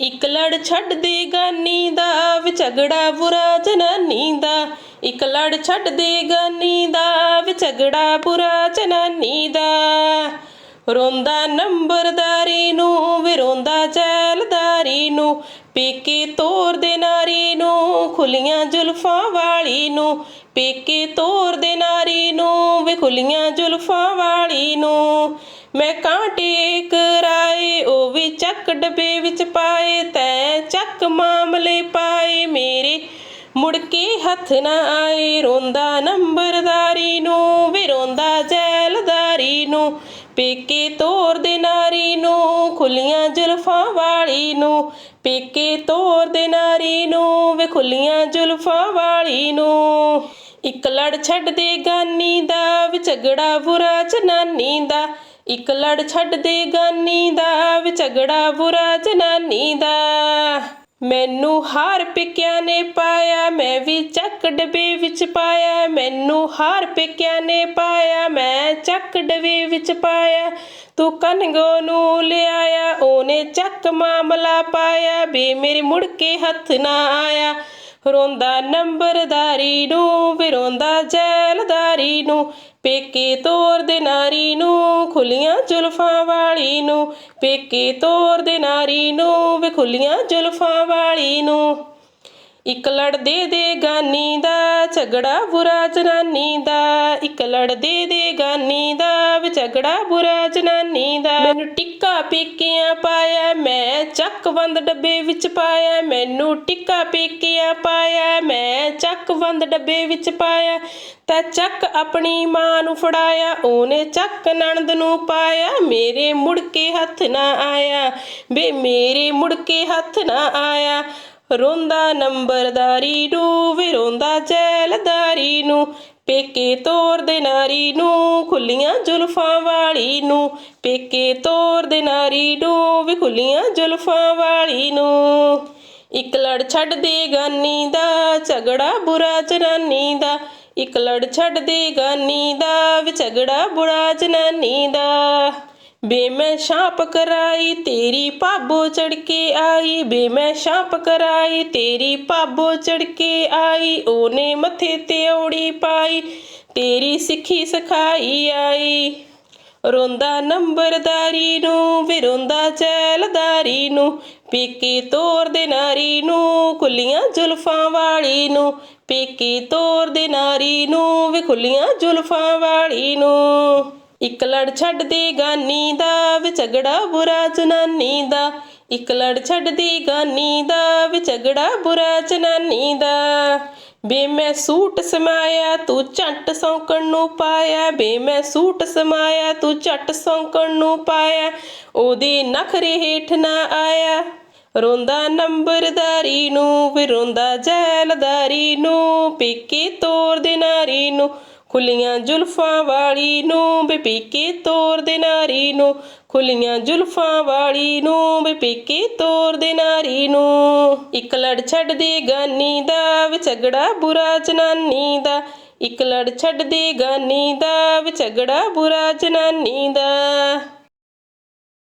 ਇੱਕ ਲੜ ਛੱਡ ਦੇ ਗਾਨੀ ਦਾ ਵਿਚਗੜਾ ਬੁਰਾ ਜਨਾਨੀ ਦਾ। ਇੱਕ ਲੜ ਛੱਡ ਦੇ ਗਾਨੀ ਦਾ ਵਿਚਗੜਾ ਬੁਰਾ ਜਨਾਨੀ ਦਾ। ਰੋਂਦਾ ਨੰਬਰਦਾਰੀ ਨੂੰ, ਵਿਰੋਂਦਾ ਜੈਲਦਾਰੀ ਨੂੰ, ਪੇਕੇ ਤੋਰ ਦੇ ਨਾਰੀ ਨੂੰ, ਖੁੱਲੀਆਂ ਜ਼ੁਲਫਾਂ ਵਾਲੀ ਨੂੰ। ਪੇਕੇ ਤੋਰ ਦੇ ਨਾਰੀ ਨੂੰ, ਵੇ ਖੁੱਲੀਆਂ ਜ਼ੁਲਫਾਂ ਵਾਲੀ ਨੂੰ। ਮੈਂ ਕਾਂਟੇ ਡੱਬੇ ਵਿੱਚ ਪਾਏ ਤੈ ਚੱਕ ਮਾਮਲੇ ਪਾਏ। ਮੇਰੇ ਮੁੜ ਕੇ ਹੱਥ ਨਾ ਆਏ, ਰੋਂਦਾ ਨੰਬਰਦਾਰੀ ਨੂੰ ਵੀ ਰੋਂਦਾ ਜੈਲਦਾਰੀ ਨੂੰ, ਪੇਕੇ ਤੋਰ ਦੇ ਨਾਰੀ ਨੂੰ, ਖੁੱਲੀਆਂ ਜ਼ੁਲਫਾਂ ਵਾਲੀ ਨੂੰ, ਪੇਕੇ ਤੋਰ ਦੇ ਨਾਰੀ ਨੂੰ, ਵੇ ਖੁੱਲੀਆਂ ਜ਼ੁਲਫਾਂ ਵਾਲੀ ਨੂੰ। ਇੱਕ ਲੜ ਛੱਡ ਦੇ ਗਾਨੀ ਦਾ ਵਿਚਗੜਾ ਬੁਰਾ ਜਨਾਨੀ ਦਾ ਇੱਕ ਲੜ ਛੱਡ ਦੇ ਗਾਨੀ ਦਾ ਵਿਚਗੜਾ ਬੁਰਾ ਜਨਾਨੀ ਦਾ। ਮੈਨੂੰ ਹਾਰ ਪਿਕਿਆ ਨੇ ਪਾਇਆ, ਮੈਂ ਵੀ ਚੱਕ ਡੱਬੇ ਵਿੱਚ ਪਾਇਆ। ਮੈਨੂੰ ਹਾਰ ਪਿਕਿਆ ਨੇ ਪਾਇਆ, ਮੈਂ ਚੱਕ ਡੱਬੇ ਵਿੱਚ ਪਾਇਆ। ਤੂੰ ਕਨਗੋ ਨੂੰ ਲਿਆਇਆ, ਉਹਨੇ ਚੱਕ ਮਾਮਲਾ ਪਾਇਆ। ਬੇ ਮੇਰੇ ਮੁੜ ਕੇ ਹੱਥ ਨਾ ਆਇਆ। ਰੋਂਦਾ ਨੰਬਰਦਾਰੀ ਨੂੰ ਵੀ ਰੋਂਦਾ ਜੈਲਦਾਰੀ ਨੂੰ, ਪੇਕੇ ਤੋਰ ਦੇ ਨਾਰੀ ਨੂੰ, ਖੁੱਲੀਆਂ ਜ਼ੁਲਫਾਂ ਵਾਲੀ ਨੂੰ, ਪੇਕੇ ਤੋਰ ਦੇ ਨਾਰੀ ਨੂੰ ਵੀ ਖੁੱਲੀਆਂ ਜ਼ੁਲਫਾਂ ਵਾਲੀ ਨੂੰ। ਇੱਕ ਲੜ ਦੇ ਦੇ ਗਾਨੀ ਦਾ ਝਗੜਾ ਬੁਰਾ ਜਨਾਨੀ ਦਾ। ਇੱਕ ਲੜ ਦੇ ਦੇ ਗਾਨੀ ਦਾ ਵੀ ਝਗੜਾ ਬੁਰਾ ਜਨਾਨੀ ਦਾ। ਮੈਨੂੰ ਟਿੱਕਾ ਪੀਕਿਆਂ ਪਾਇਆ, ਮੈਂ ਚੱਕ ਬੰਦ ਡੱਬੇ ਵਿੱਚ ਪਾਇਆ। ਮੈਨੂੰ ਟਿੱਕਾ ਪੀਕਿਆਂ ਪਾਇਆ, ਮੈਂ ਚੱਕ ਬੰਦ ਡੱਬੇ ਵਿੱਚ ਪਾਇਆ। ਤਾਂ ਚੱਕ ਆਪਣੀ ਮਾਂ ਨੂੰ ਫੜਾਇਆ, ਉਹਨੇ ਚੱਕ ਨਣਦ ਨੂੰ ਪਾਇਆ। ਮੇਰੇ ਮੁੜ ਕੇ ਹੱਥ ਨਾ ਆਇਆ ਵੇ ਮੇਰੇ ਮੁੜ ਕੇ ਹੱਥ ਨਾ ਆਇਆ। ਰੋਂਦਾ ਨੰਬਰਦਾਰੀ ਨੂੰ, ਵੀ ਰੋਂਦਾ ਚੈਲਦਾਰੀ ਨੂੰ। ਪੇਕੇ ਤੋਰ ਦੇ ਨਾਰੀ ਨੂੰ, ਖੁੱਲੀਆਂ ਜ਼ੁਲਫਾਂ ਵਾਲੀ ਨੂੰ। ਪੇਕੇ ਤੋਰ ਦੇ ਨਾਰੀ ਨੂੰ, ਵੀ ਖੁੱਲੀਆਂ ਜ਼ੁਲਫਾਂ ਵਾਲੀ ਨੂੰ। ਇੱਕ ਲੜ ਛੱਡ ਦੇ ਗਾਨੀ ਦਾ, ਝਗੜਾ ਬੁਰਾ ਜਨਾਨੀ ਦਾ। ਇੱਕ ਲੜ ਛੱਡ ਦੇ ਗਾਨੀ ਦਾ, ਵੀ ਝਗੜਾ ਬੁਰਾ ਜਨਾਨੀ ਦਾ। ਬੇ ਮੈਂ ਛਾਪ ਕਰਾਈ, ਤੇਰੀ ਪਾਬੋ ਚੜ ਕੇ ਆਈ। ਬੇ ਮੈਂ ਛਾਪ ਕਰਾਈ, ਤੇਰੀ ਪਾਬੋ ਚੜ ਕੇ ਆਈ। ਉਹਨੇ ਮੱਥੇ ਤੇ ਔੜੀ ਪਾਈ, ਤੇਰੀ ਸਿੱਖੀ ਸਿਖਾਈ ਆਈ। ਰੋਂਦਾ ਨੰਬਰਦਾਰੀ ਨੂੰ ਵੀ ਰੋਂਦਾ ਚੈਲਦਾਰੀ ਨੂੰ, ਪੇਕੇ ਤੋਰ ਦੇ ਨਾਰੀ ਨੂੰ, ਖੁੱਲੀਆਂ ਜ਼ੁਲਫਾਂ ਵਾਲੀ ਨੂੰ, ਪੇਕੇ ਤੋਰ ਦੇ ਨਾਰੀ ਨੂੰ, ਵੀ ਖੁੱਲੀਆਂ ਜ਼ੁਲਫਾਂ ਵਾਲੀ ਨੂੰ। ਇੱਕ ਲੜ ਛੱਡ ਦੇ ਗਾਨੀ ਦਾ ਵਿਚਗੜਾ ਬੁਰਾ ਜਨਾਨੀ ਦਾ। ਇੱਕ ਲੜ ਛੱਡ ਦੀ ਗਾਨੀ ਦਾ ਵਿਚਗੜਾ ਬੁਰਾ ਜਨਾਨੀ ਦਾ। ਬੇ ਮੈਂ ਸੂਟ ਸਮਾਇਆ, ਤੂੰ ਝੱਟ ਸੌਂਕਣ ਨੂੰ ਪਾਇਆ। ਬੇ ਮੈਂ ਸੂਟ ਸਮਾਇਆ, ਤੂੰ ਝੱਟ ਸੌਂਕਣ ਨੂੰ ਪਾਇਆ। ਉਹਦੇ ਨਖਰੇ ਹੇਠ ਨਾ ਆਇਆ। ਰੋਂਦਾ ਨੰਬਰਦਾਰੀ ਨੂੰ, ਵੀ ਰੋਂਦਾ ਜੈਲਦਾਰੀ ਨੂੰ, ਪੇਕੇ ਤੋਰ ਦੇ ਨਾਰੀ ਨੂੰ। ਖੁੱਲੀਆਂ ਜ਼ੁਲਫਾਂ ਵਾਲੀ ਨੂੰ ਬੇ ਪੇਕੇ ਤੋਰ ਦੇ ਨਾਰੀ ਨੂੰ। ਖੁੱਲੀਆਂ ਜ਼ੁਲਫਾਂ ਵਾਲੀ ਨੂੰ ਬੇ ਪੇਕੇ ਤੋਰ ਦੇ ਨਾਰੀ ਨੂੰ। ਇੱਕ ਲੜ ਛੱਡ ਦੇ ਗਾਨੀ ਦਾ ਵਿਚਗੜਾ ਬੁਰਾ ਜਨਾਨੀ ਦਾ। ਇੱਕ ਲੜ ਛੱਡ ਦੇ ਗਾਨੀ ਦਾ ਵਿਚਗੜਾ ਬੁਰਾ ਜਨਾਨੀ ਦਾ।